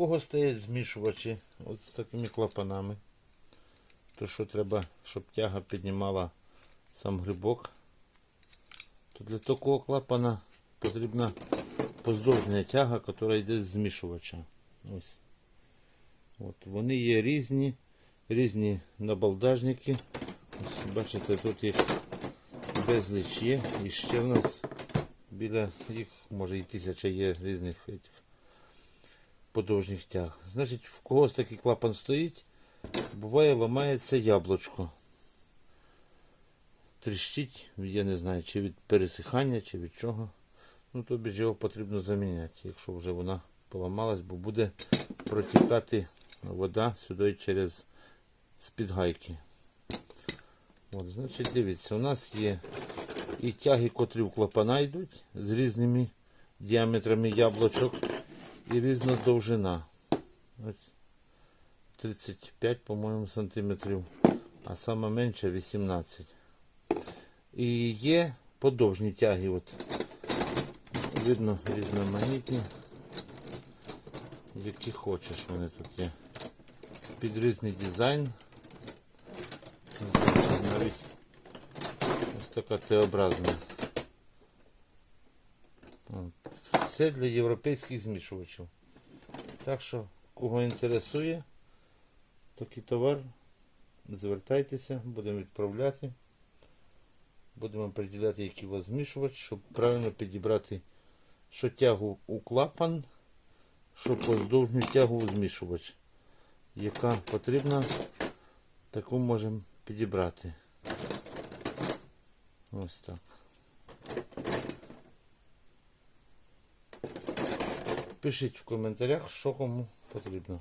кого стоять змішувачі от з такими клапанами. То що треба, щоб тяга піднімала сам грибок. То для такого клапана потрібна поздовжня тяга, яка йде з змішувача. Ось. От, вони є різні, різні набалдажники. Ось, бачите, тут їх безліч є. І ще в нас біля їх, може і тисяча є різних этих подовжних тяг. Значить, в когось такий клапан стоїть, буває ламається яблучко. Тріщить, я не знаю, чи від пересихання, чи від чого. Ну, тобі ж його потрібно заміняти, якщо вже вона поламалась, бо буде протікати вода сюди через з-під гайки. От, значить, дивіться, у нас є і тяги, котрі в клапана йдуть з різними діаметрами яблучок і різна довжина. 35, по-моєму, сантиметрів, а саме менше 18. І є подовжні тяги. От. Видно різноманітні, які хочеш вони тут є. Під різний дизайн. Навіть ось така Т-образна. От. Все для європейських змішувачів. Так що, кого інтересує такий товар, звертайтеся, будемо відправляти. Будемо приділяти, який у вас змішувач, щоб правильно підібрати, що тягу у клапан, що поздовжню тягу у змішувач. Яка потрібна, таку можемо підібрати. Ось так. Пишіть в коментарях, що кому потрібно.